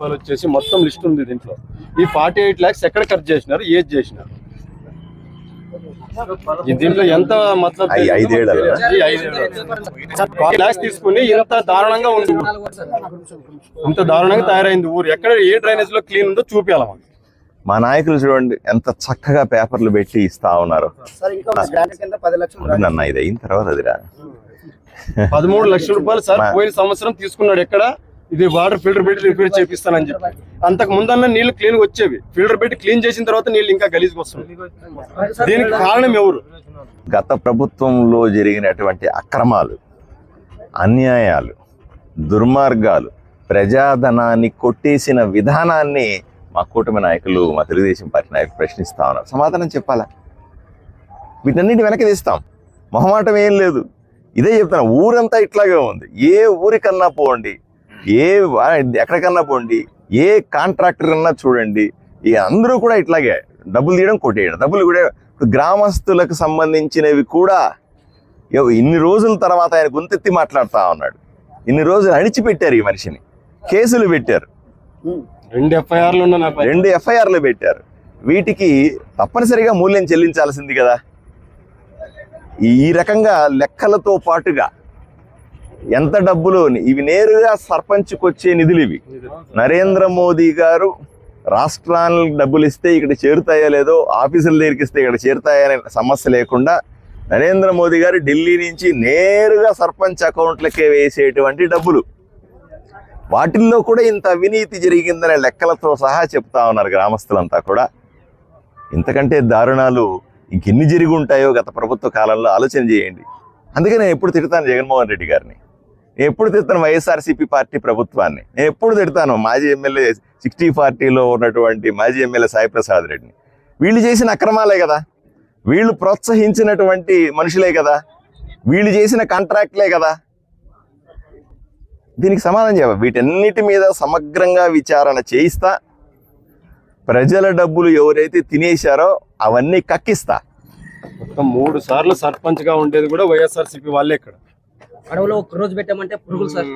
వాళ్ళు వచ్చేసి మొత్తం లిస్ట్ ఉంది దీంట్లో. ఈ ఫార్టీ ఎయిట్ ల్యాక్స్ ఎక్కడ ఖర్చు చేసినారు? ఏది చేసినారు? ఈ దీంట్లో ఎంత మతలబ్ ల్యాక్స్ తీసుకుని ఇంత దారుణంగా ఉంది. ఇంత దారుణంగా తయారైంది ఊరు. ఎక్కడ ఏ డ్రైనేజ్లో క్లీన్ ఉందో చూపించాలి మాకు. మా నాయకులు చూడండి ఎంత చక్కగా పేపర్లు పెట్టి ఇస్తా ఉన్నారు. నాన్న ఇది అయిన తర్వాత అదిరా. పదమూడు లక్షల రూపాయలు సార్ పోయిన సంవత్సరం తీసుకున్నాడు ఎక్కడ? ఇది వాటర్ ఫిల్టర్ పెట్టి రిపేర్ చేపిస్తానని చెప్పి. అంతకు ముందన్న నీళ్ళు క్లీన్ వచ్చేవి. ఫిల్టర్ పెట్టి క్లీన్ చేసిన తర్వాత నీళ్ళు ఇంకా గలీజ్కి వస్తుంది దీనికి కారణం ఎవరు? గత ప్రభుత్వంలో జరిగినటువంటి అక్రమాలు అన్యాయాలు దుర్మార్గాలు ప్రజాధనాన్ని కొట్టేసిన విధానాన్ని మా కూటమి నాయకులు మా తెలుగుదేశం పార్టీ నాయకులు ప్రశ్నిస్తా ఉన్నారు. సమాధానం చెప్పాలా? వీటన్నిటి వెనక్కి తీస్తాం. మొహమాటం ఏం లేదు. ఇదే చెప్తాను ఊరంతా ఇట్లాగే ఉంది. ఏ ఊరికన్నా పోండి. ఏ ఎక్కడికన్నా పోండి ఏ కాంట్రాక్టర్ అన్నా చూడండి ఈ అందరూ కూడా ఇట్లాగే డబ్బులు తీయడం కొట్టేయడం. డబ్బులు కూడా ఇప్పుడు గ్రామస్తులకు సంబంధించినవి కూడా ఇన్ని రోజుల తర్వాత ఆయన గొంతెత్తి మాట్లాడుతా ఉన్నాడు. ఇన్ని రోజులు అణిచిపెట్టారు ఈ మనిషిని. కేసులు పెట్టారు. రెండు ఎఫ్ఐఆర్లు రెండు ఎఫ్ఐఆర్లు పెట్టారు. వీటికి తప్పనిసరిగా మూల్యం చెల్లించాల్సింది కదా. ఈ రకంగా లెక్కలతో పాటుగా ఎంత డబ్బులు? ఇవి నేరుగా సర్పంచ్కి వచ్చే నిధులు ఇవి. నరేంద్ర మోదీ గారు రాష్ట్రానికి డబ్బులు ఇస్తే ఇక్కడ చేరుతాయో లేదో ఆఫీసుల దగ్గరికి ఇస్తే ఇక్కడ చేరుతాయనే సమస్య లేకుండా నరేంద్ర మోదీ గారు ఢిల్లీ నుంచి నేరుగా సర్పంచ్ అకౌంట్లకే వేసేటువంటి డబ్బులు. వాటిల్లో కూడా ఇంత అవినీతి జరిగిందనే లెక్కలతో సహా చెప్తా ఉన్నారు గ్రామస్తులంతా కూడా. ఇంతకంటే దారుణాలు ఇంకెన్ని జరిగి ఉంటాయో గత ప్రభుత్వ కాలంలో ఆలోచన చేయండి. అందుకే నేను ఎప్పుడు తిడతాను జగన్మోహన్ రెడ్డి గారిని. ఎప్పుడు తిడతాను వైఎస్ఆర్సీపీ పార్టీ ప్రభుత్వాన్ని? నేను ఎప్పుడు తిడతాను? మాజీ ఎమ్మెల్యే సిక్స్టీ పార్టీలో ఉన్నటువంటి మాజీ ఎమ్మెల్యే సాయిప్రసాద్ రెడ్డిని. వీళ్ళు చేసిన అక్రమాలే కదా. వీళ్ళు ప్రోత్సహించినటువంటి మనుషులే కదా. వీళ్ళు చేసిన కాంట్రాక్ట్లే కదా. దీనికి సమాధానం చెప్ప వీటన్నిటి మీద సమగ్రంగా విచారణ చేయిస్తా. ప్రజల డబ్బులు ఎవరైతే తినేశారో అవన్నీ కక్కిస్తా. మొత్తం మూడు సార్లు సర్పంచ్గా ఉండేది కూడా వైఎస్ఆర్సీపీ వాళ్ళే ఇక్కడ. అడవిలో ఒక రోజు పెట్టామంటే పురుగులు సార్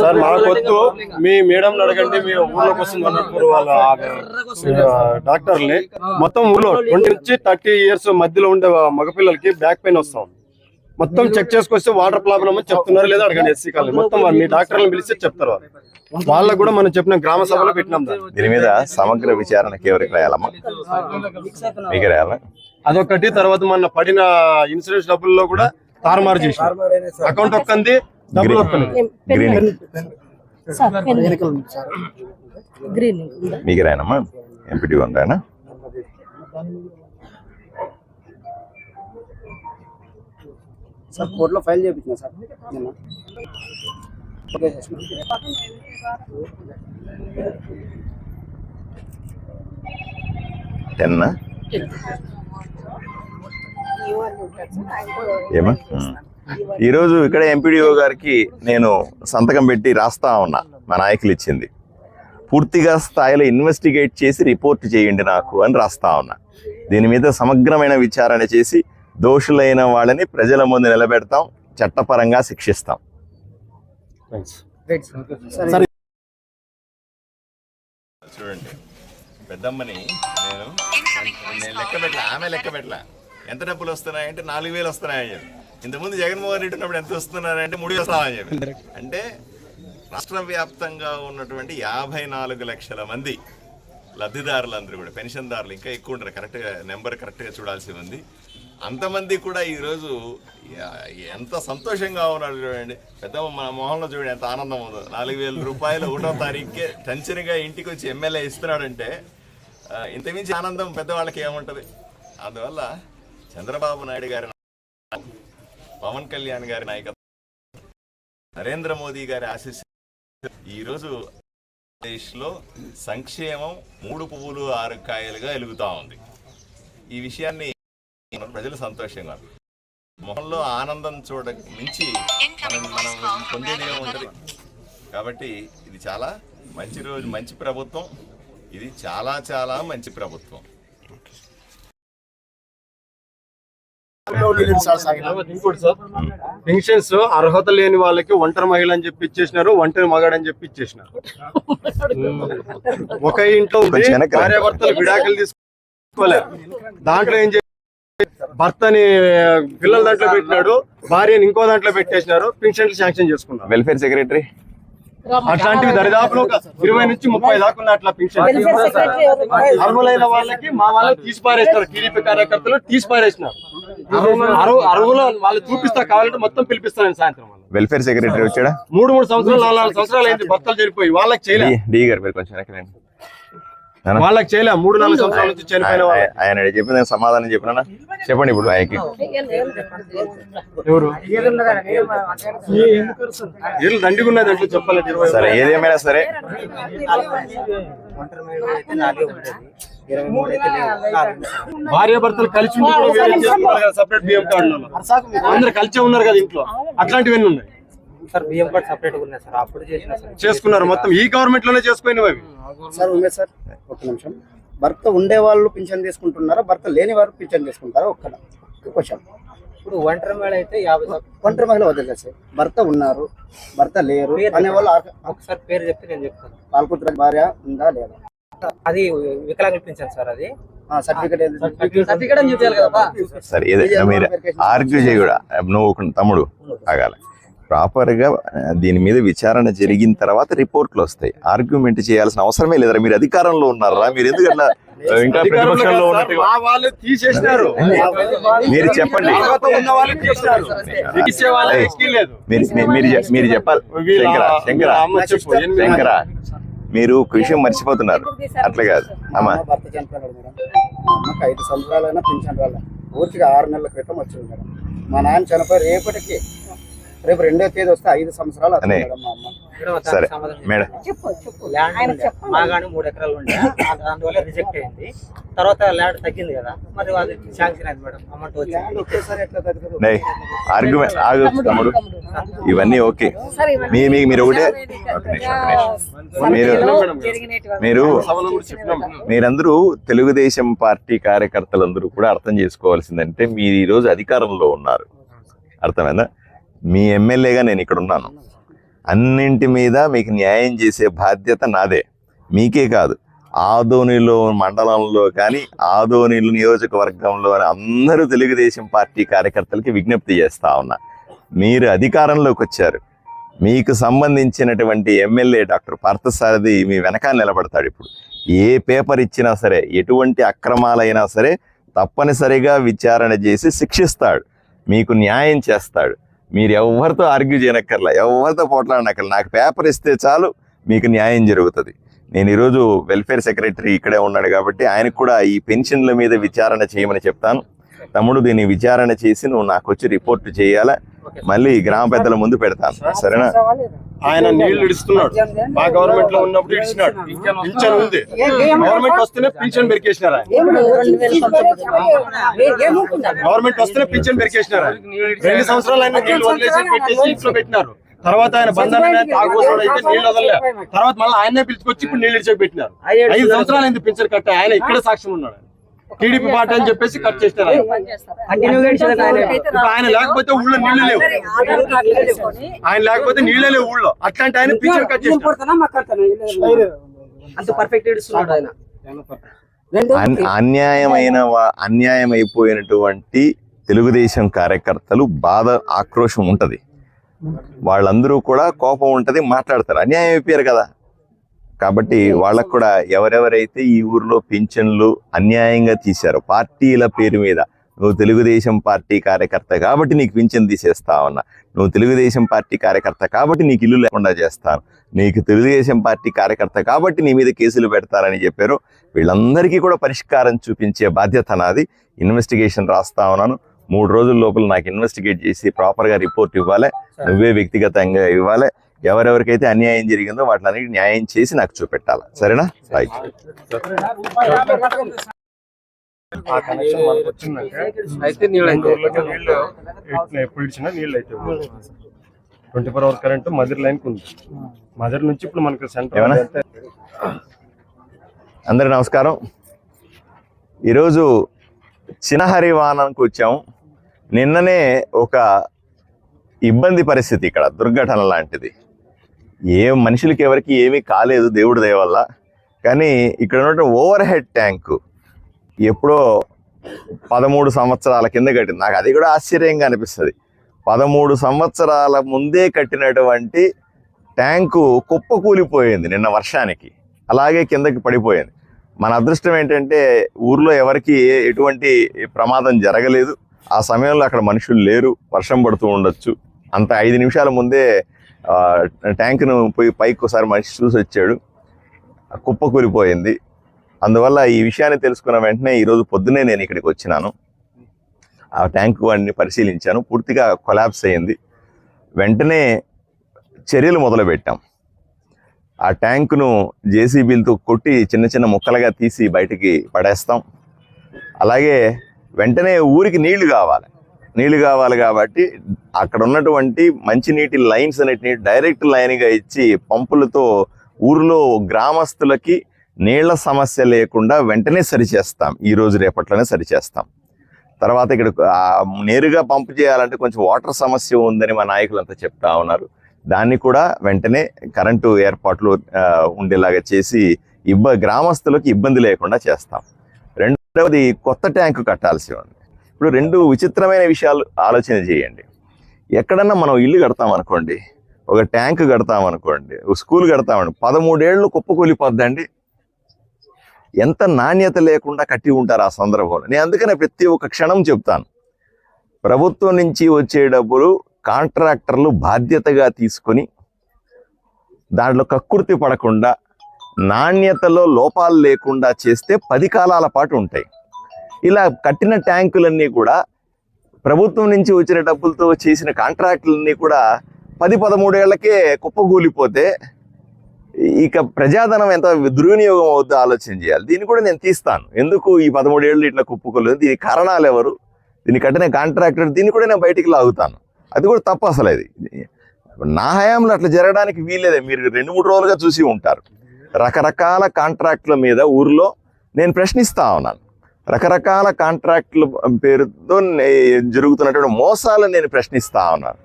సార్ మాకొద్దు మీ మేడం అడగండి మీ ఊర్లోకి వస్తుంది అన్నప్పుడు వాళ్ళ ఆ, డాక్టర్ని మొత్తం ఊర్లో ట్వంటీ నుంచి థర్టీ ఇయర్స్ మధ్యలో ఉండే మగపిల్లలకి బ్యాక్ పెయిన్ వస్తా ఉంది మొత్తం చెక్ చేసుకొస్తే వాటర్ ప్రాబ్లమ్ అని చెప్తున్నారు లేదా అడగండి ఎస్సీ కాలనీ మొత్తం వాళ్ళు మీ డాక్టర్లను పిలిస్తే చెప్తారు వాళ్ళు వాళ్ళకు కూడా మనం చెప్పిన గ్రామ సభలో పెట్టినాం. దీని మీద సమగ్ర విచారణకి ఎవరికి రాయాలమ్మా మీకు రాయాలా అదొకటి తర్వాత మన పడిన ఇన్సూరెన్స్ డబ్బుల్లో కూడా తారుమారు చేసి అకౌంట్ ఒక్కంది డబ్బులు ఒక్కలేదు మీకు రాయనమ్మా? ఎంపీటీ వన్ రాయనా సార్ కోర్టులో ఫైల్ చేయించిన సార్. నిన్న ఓకే చేసిన. ఏమా. ఈరోజు ఇక్కడ ఎంపీడీఓ గారికి నేను సంతకం పెట్టి రాస్తా ఉన్నా మా నాయకులు ఇచ్చింది. పూర్తిగా స్థాయిలో ఇన్వెస్టిగేట్ చేసి రిపోర్ట్ చేయండి నాకు అని రాస్తా ఉన్నా. దీని మీద సమగ్రమైన విచారణ చేసి దోషులైన వాళ్ళని ప్రజల ముందు నిలబెడతాం చట్టపరంగా శిక్షిస్తాం. సార్. చూడండి పెద్దమ్మని నేను నేను లెక్క పెట్టలే ఆమె లెక్క పెట్టలే. ఎంత డబ్బులు వస్తున్నాయంటే నాలుగు వేలు వస్తున్నాయని చెప్పి. ఇంతకుముందు జగన్మోహన్ రెడ్డి ఉన్నప్పుడు ఎంత వస్తున్నారంటే మూడు వేలు వస్తున్నాయని చెప్పి. అంటే రాష్ట్ర వ్యాప్తంగా ఉన్నటువంటి యాభై నాలుగు లక్షల మంది లబ్ధిదారులందరూ కూడా పెన్షన్దారులు ఇంకా ఎక్కువ ఉంటారు. కరెక్ట్గా నెంబర్ కరెక్ట్గా చూడాల్సి ఉంది అంతమంది కూడా ఈరోజు ఎంత సంతోషంగా ఉన్నారు చూడండి. పెద్ద మన మొహంలో చూడండి ఎంత ఆనందం ఉందో. నాలుగు వేల రూపాయలు ఒకటో తారీఖుకే టెన్షన్గా ఇంటికి వచ్చి ఎమ్మెల్యే ఇస్తున్నాడంటే ఇంతమించి ఆనందం పెద్దవాళ్ళకి ఏముంటుంది? అందువల్ల చంద్రబాబు నాయుడు గారి పవన్ కళ్యాణ్ గారి నాయకత్వం నరేంద్ర మోదీ గారి ఆశీస్సు ఈరోజు దేశ్లో సంక్షేమం మూడు పువ్వులు ఆరు కాయలుగా వెలుగుతా ఉంది. ఈ విషయాన్ని ప్రజలు సంతోషంగా మొహంలో ఆనందం చూడ మించి మనం మనం పొందేది ఉంటుంది కాబట్టి ఇది చాలా మంచి రోజు మంచి ప్రభుత్వం. ఇది చాలా చాలా మంచి ప్రభుత్వం. పెన్షన్స్ అర్హత లేని వాళ్ళకి ఒంటరి మహిళ అని చెప్పి ఇచ్చేసినారు ఒంటరి మగాడు అని చెప్పి ఇచ్చేసినారు. ఒక ఇంట్లో. భార్యాభర్తలు విడాకులు తీసుకోలేరు. దాంట్లో ఏం చేసి భర్తని పిల్లల దాంట్లో పెట్టినాడు భార్యని ఇంకో దాంట్లో పెట్టేసినారు పెన్షన్లు శాంక్షన్ చేసుకున్నారు. వెల్ఫేర్ సెక్రటరీ అట్లాంటివి దరిదాపులో ఇరవై నుంచి ముప్పై దాకా ఉన్నాయి అట్లా పెన్షన్. అర్హులైన వాళ్ళకి మా వాళ్ళకి తీసి పారేస్తారు టీడీపీ కార్యకర్తలు తీసి పారేసినారు అర్హులు వాళ్ళు చూపిస్తా కావాలంటే మొత్తం పిలిపిస్తాను సాయంత్రం. వెల్ఫేర్ సెక్రటరీ వచ్చాడా? మూడు మూడు సంవత్సరాలు నాలుగు సంవత్సరాలు అయింది భర్తలు చనిపోయి వాళ్ళకి చేయలే. డి- గారు మీరు కొంచెం. నాన్న, వాళ్ళకి చేయలే. మూడు నాలుగు సంవత్సరాల నుంచి చనిపోయిన వాళ్ళు ఆయన- చెప్పిన సమాధానం చెప్పినా చెప్పండి ఇప్పుడు ఆయనకి. ఎవరు? వీళ్ళు దండిగా ఉన్నది అంటే చెప్పలేదు ఇరవై సరే ఏదేమైనా సరే. ఇరవై మూడు అయితే లేవు. నాలుగు. భార్య భర్తలు కలిసి సపరేట్ బియ్యం కార్డులు అందరు కలిసే ఉన్నారు కదా ఇంట్లో. అట్లాంటివన్నీ ఉన్నాయి. సార్ బియ్యం కార్డ్ సపరేట్గా ఉన్నాయి సార్. అప్పుడు చేసిన సార్. చేసుకున్నారు మొత్తం. ఈ గవర్నమెంట్లోనే చేసుకునేవి అవి. Sir Umesh sir. ఒక నిమిషం. భర్త ఉండే వాళ్ళు పింఛన్ తీసుకుంటున్నారా? భర్త లేని వారు పింఛన్ తీసుకుంటారా? ఒక్కడ క్వశ్చన్ ఇప్పుడు ఒంటరి మేళ అయితే యాభై. ఒంటరి మహిళ వదిలేదు సార్. భర్త ఉన్నారు భర్త లేరు అనే వాళ్ళు ఒకసారి పేరు చెప్తే నేను చెప్తాను. పాల్పుత్ర భార్య ఉందా లేదా? అది వికలాంగులు పింఛన్ సార్ అది. సరే మీరు ఆర్గ్యూ చేయకూడా నువ్వు తమ్ముడు ఆగాలి. ప్రాపర్గా ఆ, దీని మీద విచారణ జరిగిన తర్వాత రిపోర్ట్లు వస్తాయి. ఆర్గ్యుమెంట్ చేయాల్సిన అవసరమే లేదరా. మీరు అధికారంలో ఉన్నారా? మీరు ఎందుకు అట్లా ఆ, ఇంకా అధికారంలో ప్రతిపక్షంలో కాదు సార్, ఉన్నట్టుగా మా వాళ్ళు తీసేసినారు. మీరు చెప్పండి. మీరు చెప్పాలి. శంకర శంకర శంకర. మీరు విషయం మర్చిపోతున్నారు. అట్లా కాదు. అమ్మా. భర్త చనిపోయాడు మేడం. అమ్మకి ఐదు సంవత్సరాలైనా పింఛన్ రాలే. పూర్తిగా ఆరు నెలల క్రితం వచ్చింది మేడం. మా నాన్న చనిపోయి రేపటికి రేపు రెండో తేదీ వస్తే ఐదు సంవత్సరాలు అవుతుంది. మేడం మా అమ్మ. సరే మేడం. ల్యాండ్. మాగాని మూడు ఎకరాలు ఉండే. అందు- అందువల్ల రిజెక్ట్ అయింది. తర్వాత ల్యాండ్ తగ్గింది కదా. మరి అది శాంక్షన్ అయింది మేడం? అమౌంట్ వచ్చింది ఆర్గ్యుమెంట్ ఆగు తమ్ముడు. ఇవన్నీ ఓకే. మీ మీ- మీరు ఒకటే. మీరు మీరు మీరందరూ తెలుగుదేశం పార్టీ కార్యకర్తలందరూ కూడా అర్థం చేసుకోవాల్సిందంటే మీరు ఈరోజు అధికారంలో ఉన్నారు. అర్థమైందా? మీ ఎమ్మెల్యేగా నేను ఇక్కడ ఉన్నాను. అన్నింటి మీద మీకు న్యాయం చేసే బాధ్యత నాదే. మీకే కాదు. ఆదోనిలో మండలంలో కానీ ఆదోనిలో నియోజకవర్గంలో అందరూ తెలుగుదేశం పార్టీ కార్యకర్తలకి విజ్ఞప్తి చేస్తూ ఉన్నా. మీరు అధికారంలోకి వచ్చారు. మీకు సంబంధించినటువంటి ఎమ్మెల్యే డాక్టర్ పార్థసారథి మీ వెనకాల నిలబడతాడు ఇప్పుడు. ఏ పేపర్ ఇచ్చినా సరే ఎటువంటి అక్రమాలైనా సరే తప్పనిసరిగా విచారణ చేసి శిక్షిస్తాడు. మీకు న్యాయం చేస్తాడు. మీరు ఎవరితో ఆర్గ్యూ చేయనక్కర్లా ఎవరితో పోట్లాడనక్కర్లా. నాకు పేపర్ ఇస్తే చాలు మీకు న్యాయం జరుగుతుంది. నేను ఈరోజు వెల్ఫేర్ సెక్రటరీ ఇక్కడే ఉన్నాడు కాబట్టి ఆయనకు కూడా ఈ పెన్షన్ల మీద విచారణ చేయమని చెప్తాను. తమ్ముడు దీన్ని విచారణ చేసి నువ్వు నాకు వచ్చి రిపోర్ట్ చేయాలా? మళ్ళీ గ్రామ పెద్దల ముందు పెడతాను. సరేనా? ఆయన నీళ్ళు ఇడుస్తున్నాడు. మా గవర్నమెంట్లో ఉన్నప్పుడు ఇడిచినాడు. పింఛన్ ఉంది. గవర్నమెంట్ వస్తేనే పింఛన్ పెరికేసినారు ఆయన. గవర్నమెంట్ వస్తేనే పింఛన్ పెరికేసినారు ఆయన. రెండు సంవత్సరాలు ఆయన నీళ్ళు వదిలేసి పెట్టేసి ఇంట్లో పెట్టినారు. తర్వాత ఆయన బంధన అయితే నీళ్ళు వదలలే. తర్వాత మళ్ళీ ఆయనే పిలుచుకొచ్చి ఇప్పుడు నీళ్ళు ఇచ్చి పెట్టినారు ఐదు సంవత్సరాలు అయింది పింఛన్ కట్ట. ఆయన ఇక్కడే సాక్ష్యం ఉన్నాడు టీడీపీ పార్టీ అని చెప్పేసి కట్ చేస్తారు? ఆయన. లేకపోతే ఊళ్ళో నీళ్ళు లేవు. ఆయన లేకపోతే నీళ్ళే లేవు ఊళ్ళో. అట్లాంటి ఆయన పింఛన్ కట్ చేస్తారు అంత పర్ఫెక్ట్ ఇస్తున్నాడు ఆయన. అన్- అన్యాయమైన అన్యాయం అయిపోయినటువంటి తెలుగుదేశం కార్యకర్తలు బాధ ఆక్రోశం ఉంటది. వాళ్ళందరూ కూడా కోపం ఉంటది మాట్లాడతారు. అన్యాయం అయిపోయారు కదా. కాబట్టి వాళ్ళకు కూడా ఎవరెవరైతే ఈ ఊర్లో పింఛన్లు అన్యాయంగా తీశారో పార్టీల పేరు మీద నువ్వు తెలుగుదేశం పార్టీ కార్యకర్త కాబట్టి నీకు పింఛన్ తీసేస్తా ఉన్నా. నువ్వు తెలుగుదేశం పార్టీ కార్యకర్త కాబట్టి నీకు ఇల్లు లేకుండా చేస్తాను నీకు తెలుగుదేశం పార్టీ కార్యకర్త కాబట్టి నీ మీద కేసులు పెడతారని చెప్పారు. వీళ్ళందరికీ కూడా పరిష్కారం చూపించే బాధ్యత నాది. ఇన్వెస్టిగేషన్ రాస్తా ఉన్నాను. మూడు రోజుల లోపల నాకు ఇన్వెస్టిగేట్ చేసి ప్రాపర్గా రిపోర్ట్ ఇవ్వాలి. నువ్వే వ్యక్తిగతంగా ఇవ్వాలి. ఎవరెవరికైతే అన్యాయం జరిగిందో వాటిని న్యాయం చేసి నాకు చూపెట్టాలి? సరేనా? రైట్ ఆ కనెక్షన్ మనకు వచ్చిందంటే అయితే నీళ్ళు అయితే ఊర్లోకి నీళ్ళు ఎట్లా ఎప్పుడు ఇచ్చినా నీళ్ళు అయితే twenty four hour current mother line ఉంది. మదర్ నుంచి ఇప్పుడు మనకు? సెంటర్ అందరి నమస్కారం. ఈరోజు చినహరివానంకి వచ్చాము నిన్ననే ఒక ఇబ్బంది పరిస్థితి ఇక్కడ దుర్ఘటన లాంటిది. ఏ మనుషులకి ఎవరికి ఏమీ కాలేదు దేవుడి దయ వల్ల. కానీ ఇక్కడ ఉన్న ఓవర్ హెడ్ ట్యాంకు ఎప్పుడో పదమూడు సంవత్సరాల కింద కట్టింది. నాకు అది కూడా ఆశ్చర్యంగా అనిపిస్తుంది. పదమూడు సంవత్సరాల ముందే కట్టినటువంటి ట్యాంకు కుప్ప కూలిపోయింది నిన్న వర్షానికి. అలాగే కిందకి పడిపోయింది. మన అదృష్టం ఏంటంటే ఊర్లో ఎవరికి ఏ- ఎటువంటి ప్రమాదం జరగలేదు. ఆ సమయంలో అక్కడ మనుషులు లేరు. వర్షం పడుతూ ఉండొచ్చు. అంత ఐదు నిమిషాల ముందే ట్యాంక్ను పోయి పైకి ఒకసారి మనిషి చూసి వచ్చాడు. కుప్ప కూలిపోయింది. అందువల్ల ఈ విషయాన్ని తెలుసుకున్న వెంటనే ఈరోజు పొద్దునే నేను ఇక్కడికి వచ్చినాను. ఆ ట్యాంక్ వాడిని పరిశీలించాను. పూర్తిగా కొలాప్స్ అయింది. వెంటనే చర్యలు మొదలుపెట్టాం. ఆ ట్యాంకును జేసీబీలతో కొట్టి చిన్న చిన్న ముక్కలుగా తీసి బయటికి పడేస్తాం. అలాగే వెంటనే ఊరికి నీళ్ళు కావాలి. నీళ్ళు కావాలి కాబట్టి అక్కడ ఉన్నటువంటి మంచినీటి లైన్స్ అనేటిని డైరెక్ట్ లైన్గా ఇచ్చి పంపులతో ఊరిలో గ్రామస్తులకి నీళ్ళ సమస్య లేకుండా వెంటనే సరిచేస్తాం. ఈ రోజు రేపట్లోనే సరిచేస్తాం. తర్వాత ఇక్కడ నేరుగా పంపు చేయాలంటే కొంచెం వాటర్ సమస్య ఉందని మా నాయకులంతా చెప్తా ఉన్నారు. దాన్ని కూడా వెంటనే కరెంటు ఏర్పాట్లు ఉండేలాగా చేసి ఇబ్బ గ్రామస్తులకు ఇబ్బంది లేకుండా చేస్తాం. రెండవది కొత్త ట్యాంకు కట్టాల్సి ఉంది. ఇప్పుడు రెండు విచిత్రమైన విషయాలు ఆలోచన చేయండి. ఎక్కడన్నా మనం ఇల్లు కడతాం అనుకోండి ఒక ట్యాంక్ కడతాం అనుకోండి ఒక స్కూల్ కడతామండి పదమూడేళ్ళు కుప్పకూలిపోద్దండి ఎంత నాణ్యత లేకుండా కట్టి ఉంటారు ఆ సందర్భంలో. నేను అందుకనే ప్రతి ఒక్క క్షణం చెప్తాను. ప్రభుత్వం నుంచి వచ్చే డబ్బులు కాంట్రాక్టర్లు బాధ్యతగా తీసుకొని దాంట్లో కక్కుర్తి పడకుండా నాణ్యతలో లోపాలు లేకుండా చేస్తే పది కాలాల పాటు ఉంటాయి. ఇలా కట్టిన ట్యాంకులన్నీ కూడా ప్రభుత్వం నుంచి వచ్చిన డబ్బులతో చేసిన కాంట్రాక్టులన్నీ కూడా పది పదమూడేళ్ళకే కుప్పగూలిపోతే ఇక ప్రజాధనం ఎంత దుర్వినియోగం అవుతుందో ఆలోచన చేయాలి. దీన్ని కూడా నేను తీస్తాను. ఎందుకు ఈ పదమూడేళ్ళు ఇట్లా కుప్పకోలేదు దీని కారణాలు ఎవరు? దీన్ని కట్టిన కాంట్రాక్టర్ దీన్ని కూడా నేను బయటికి లాగుతాను. అది కూడా తప్పు అసలు అది. నా హయాంలో అట్లా జరగడానికి వీల్లేదే. మీరు రెండు మూడు రోజులుగా చూసి ఉంటారు. రకరకాల కాంట్రాక్టుల మీద ఊర్లో నేను ప్రశ్నిస్తా ఉన్నాను. రకరకాల కాంట్రాక్టుల పేరుతో జరుగుతున్నటువంటి మోసాలను నేను ప్రశ్నిస్తా ఉన్నాను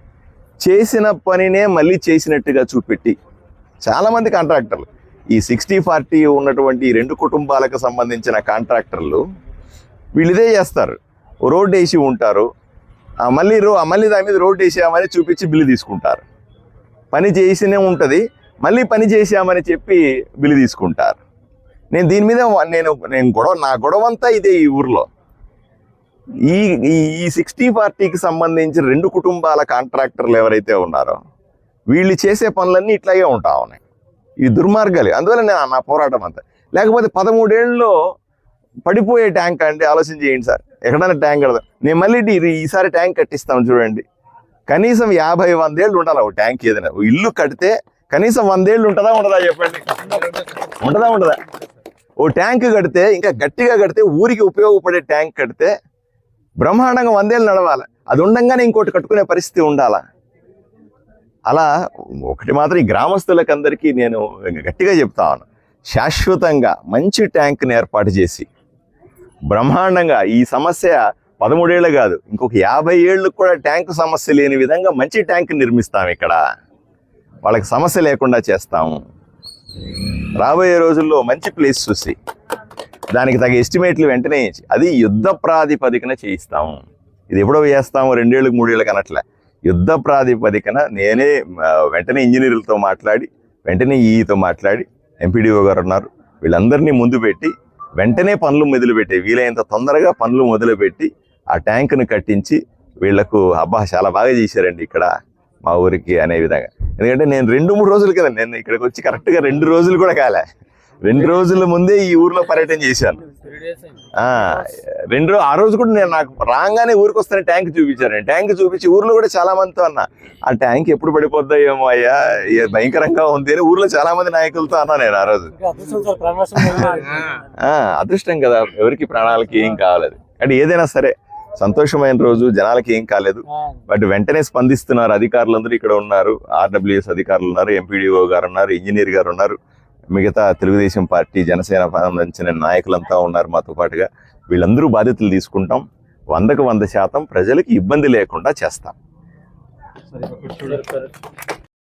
చేసిన పనినే మళ్ళీ చేసినట్టుగా చూపెట్టి చాలామంది కాంట్రాక్టర్లు ఈ సిక్స్టీ ఫార్టీ ఉన్నటువంటి రెండు కుటుంబాలకు సంబంధించిన కాంట్రాక్టర్లు వీళ్ళు చేస్తారు. రోడ్డు వేసి ఉంటారు మళ్ళీ రో మళ్ళీ దాని మీద రోడ్డు వేసామని చూపించి బిల్లు తీసుకుంటారు. పని చేసినే ఉంటుంది. మళ్ళీ పని చేసామని చెప్పి బిల్లు తీసుకుంటారు. నేను దీని మీద నేను నేను గొడవ నా గొడవ అంతా ఇదే ఈ ఊర్లో. ఈ ఈ- సిక్స్టీ పార్టీకి సంబంధించిన రెండు కుటుంబాల కాంట్రాక్టర్లు ఎవరైతే ఉన్నారో వీళ్ళు చేసే పనులన్నీ ఇట్లాగే ఉంటా ఉన్నాయి. ఈ దుర్మార్గాలు. అందువల్ల నేను నా పోరాటం అంతా. లేకపోతే పదమూడేళ్ళలో పడిపోయే ట్యాంక్ అంటే ఆలోచన చేయండి సార్. ఎక్కడైనా ట్యాంక్ కడదాం. నేను మళ్ళీ ఈసారి ట్యాంక్ కట్టిస్తాను చూడండి. కనీసం యాభై వందేళ్ళు ఉండాలి ఒక ట్యాంక్ ఏదైనా. ఇల్లు కడితే కనీసం వందేళ్ళు ఉంటుందా ఉండదా చెప్పండి? ఉంటుందా ఉండదా? ఓ ట్యాంక్ కడితే ఇంకా గట్టిగా కడితే ఊరికి ఉపయోగపడే ట్యాంక్ కడితే బ్రహ్మాండంగా వందేళ్ళు నడవాలి. అది ఉండంగానే ఇంకోటి కట్టుకునే పరిస్థితి ఉండాలా? అలా ఒకటి మాత్రం ఈ గ్రామస్తులకు అందరికీ నేను గట్టిగా చెప్తా ఉన్నాను శాశ్వతంగా మంచి ట్యాంక్ని ఏర్పాటు చేసి బ్రహ్మాండంగా ఈ సమస్య పదమూడేళ్ళు కాదు ఇంకొక యాభై ఏళ్ళు కూడా ట్యాంకు సమస్య లేని విధంగా మంచి ట్యాంక్ నిర్మిస్తాం ఇక్కడ. వాళ్ళకి సమస్య లేకుండా చేస్తాము రాబోయే రోజుల్లో మంచి ప్లేస్ చూసి దానికి తగ్గ ఎస్టిమేట్లు వెంటనే అది యుద్ధ ప్రాతిపదికన చేయిస్తాము. ఇది ఎప్పుడో వేస్తాము రెండేళ్ళకి మూడేళ్ళకి అనట్లే. యుద్ధ ప్రాతిపదికన నేనే వెంటనే ఇంజనీర్లతో మాట్లాడి వెంటనే ఈఈతో మాట్లాడి ఎంపీడీఓ గారు ఉన్నారు. వీళ్ళందరినీ ముందు పెట్టి వెంటనే పనులు మొదలుపెట్టి వీలైనంత తొందరగా పనులు మొదలుపెట్టి ఆ ట్యాంకును కట్టించి వీళ్ళకు అబ్బా చాలా బాగా చేశారండి ఇక్కడ. మా ఊరికి అనే విధంగా. ఎందుకంటే నేను రెండు మూడు రోజులు కదా నేను ఇక్కడికి వచ్చి కరెక్ట్గా రెండు రోజులు కూడా కాలే. రెండు రోజుల ముందే ఈ ఊర్లో పర్యటన చేశాను. ఆ, రెండు ఆ రోజు కూడా నేను నాకు రాగానే ఊరికి వస్తానే ట్యాంక్ చూపించాను ట్యాంక్ చూపించి ఊర్లో కూడా చాలా మందితో అన్నా. ఆ ట్యాంక్ ఎప్పుడు పడిపోద్దో ఏమో అయ్యా భయంకరంగా ఉంది అని ఊర్లో చాలా మంది నాయకులతో అన్నా నేను ఆ రోజు. ఆ, అదృష్టం కదా ఎవరికి ప్రాణాలకి ఏం కాలేదు అంటే ఏదైనా సరే సంతోషమైన రోజు జనాలకి ఏం కాలేదు. బట్ వెంటనే స్పందిస్తున్నారు అధికారులందరూ ఇక్కడ ఉన్నారు. ఆర్డబ్ల్యూఎస్ అధికారులు ఉన్నారు ఎంపీడీఓ గారు ఉన్నారు ఇంజనీర్ గారు ఉన్నారు. మిగతా తెలుగుదేశం పార్టీ జనసేన సంబంధించిన నాయకులంతా ఉన్నారు మాతో పాటుగా. వీళ్ళందరూ బాధ్యతలు తీసుకుంటాం. వందకు వంద శాతం ప్రజలకి ఇబ్బంది లేకుండా చేస్తాం.